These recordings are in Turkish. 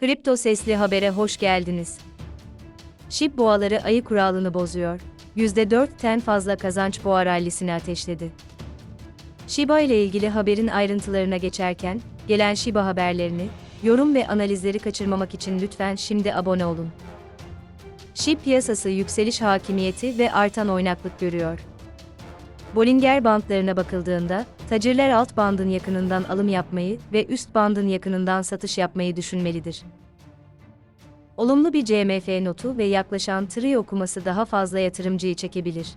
Kripto Sesli Haber'e hoş geldiniz. SHIB boğaları ayı kuralını bozuyor. %4'ten fazla kazanç boğa rallisini ateşledi. Shiba ile ilgili haberin ayrıntılarına geçerken, gelen Shiba haberlerini, yorum ve analizleri kaçırmamak için lütfen şimdi abone olun. SHIB piyasası yükseliş hakimiyeti ve artan oynaklık görüyor. Bollinger bandlarına bakıldığında, tacirler alt bandın yakınından alım yapmayı ve üst bandın yakınından satış yapmayı düşünmelidir. Olumlu bir CMF notu ve yaklaşan TRI okuması daha fazla yatırımcıyı çekebilir.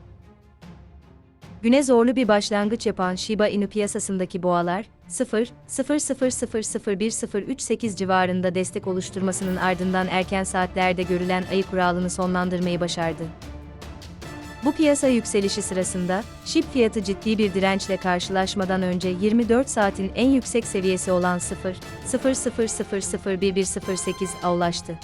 Güne zorlu bir başlangıç yapan Shiba Inu piyasasındaki boğalar, 0, 0, 0, 0, 0, 1, 0, 3, 8 civarında destek oluşturmasının ardından erken saatlerde görülen ayı kuralını sonlandırmayı başardı. Bu piyasa yükselişi sırasında, SHIB fiyatı ciddi bir dirençle karşılaşmadan önce 24 saatin en yüksek seviyesi olan 0, 0, 0, 0, 0, 1, 1, 0, 8 ulaştı.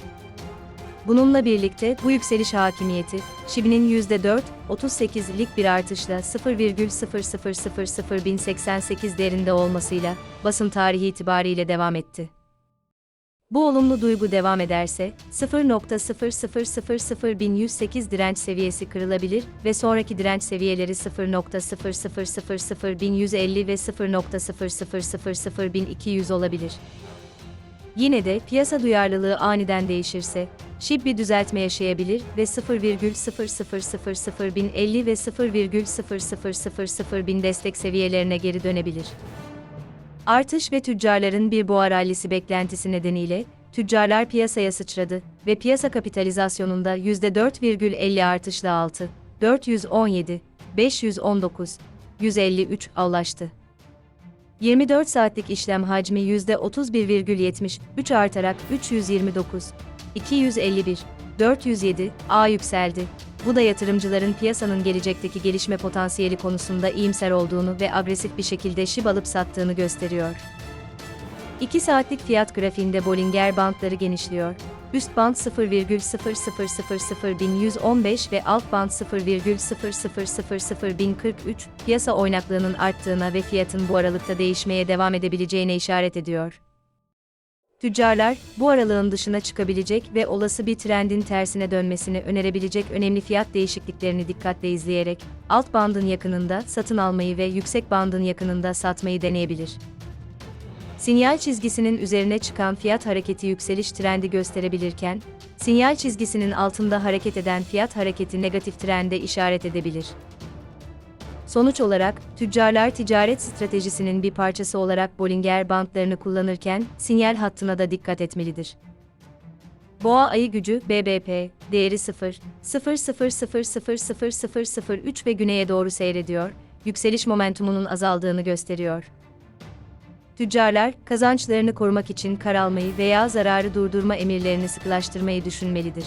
Bununla birlikte bu yükseliş hakimiyeti, SHIB'nin %4.38'lik bir artışla 0,000001088 değerinde olmasıyla basım tarihi itibariyle devam etti. Bu olumlu duygu devam ederse, 0.0000108 direnç seviyesi kırılabilir ve sonraki direnç seviyeleri 0.0000150 ve 0.0001200 olabilir. Yine de piyasa duyarlılığı aniden değişirse, SHIB bir düzeltme yaşayabilir ve 0,0001050 ve 0,0001000 destek seviyelerine geri dönebilir. Artış ve tüccarların bir boğa rallisi beklentisi nedeniyle, tüccarlar piyasaya sıçradı ve piyasa kapitalizasyonunda %4,50 artışla 6, 417, 519, 153 avlaştı. 24 saatlik işlem hacmi %31,73 artarak 329, 251, 407 A yükseldi. Bu da yatırımcıların piyasanın gelecekteki gelişme potansiyeli konusunda iyimser olduğunu ve agresif bir şekilde şib alıp sattığını gösteriyor. 2 saatlik fiyat grafiğinde Bollinger bandları genişliyor. Üst band 0,00001115 ve alt band 0,00001043 piyasa oynaklığının arttığına ve fiyatın bu aralıkta değişmeye devam edebileceğine işaret ediyor. Tüccarlar, bu aralığın dışına çıkabilecek ve olası bir trendin tersine dönmesini önerebilecek önemli fiyat değişikliklerini dikkatle izleyerek, alt bandın yakınında satın almayı ve yüksek bandın yakınında satmayı deneyebilir. Sinyal çizgisinin üzerine çıkan fiyat hareketi yükseliş trendi gösterebilirken, sinyal çizgisinin altında hareket eden fiyat hareketi negatif trende işaret edebilir. Sonuç olarak, tüccarlar ticaret stratejisinin bir parçası olarak Bollinger bandlarını kullanırken, sinyal hattına da dikkat etmelidir. Boğa ayı gücü BBP değeri 0, 0, 0, 0, 0, 0, 0, 0, 3 ve güneye doğru seyrediyor, yükseliş momentumunun azaldığını gösteriyor. Tüccarlar, kazançlarını korumak için kar almayı veya zararı durdurma emirlerini sıkılaştırmayı düşünmelidir.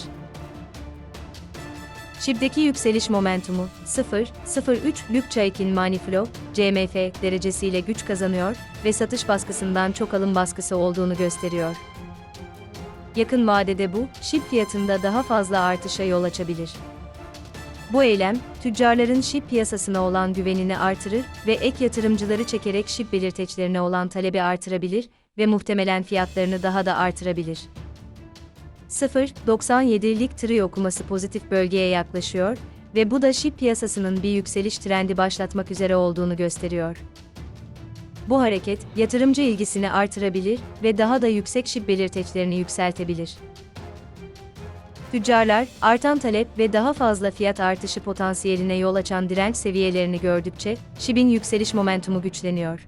SHIB'deki yükseliş momentumu 0.03 lük Chaikin Maniflow, CMF derecesiyle güç kazanıyor ve satış baskısından çok alım baskısı olduğunu gösteriyor. Yakın vadede bu, SHIB fiyatında daha fazla artışa yol açabilir. Bu eylem, tüccarların SHIB piyasasına olan güvenini artırır ve ek yatırımcıları çekerek SHIB belirteçlerine olan talebi artırabilir ve muhtemelen fiyatlarını daha da artırabilir. 0.97'lik TRI okuması pozitif bölgeye yaklaşıyor ve bu da SHIB piyasasının bir yükseliş trendi başlatmak üzere olduğunu gösteriyor. Bu hareket, yatırımcı ilgisini artırabilir ve daha da yüksek SHIB belirteçlerini yükseltebilir. Tüccarlar, artan talep ve daha fazla fiyat artışı potansiyeline yol açan direnç seviyelerini gördükçe, SHIB'in yükseliş momentumu güçleniyor.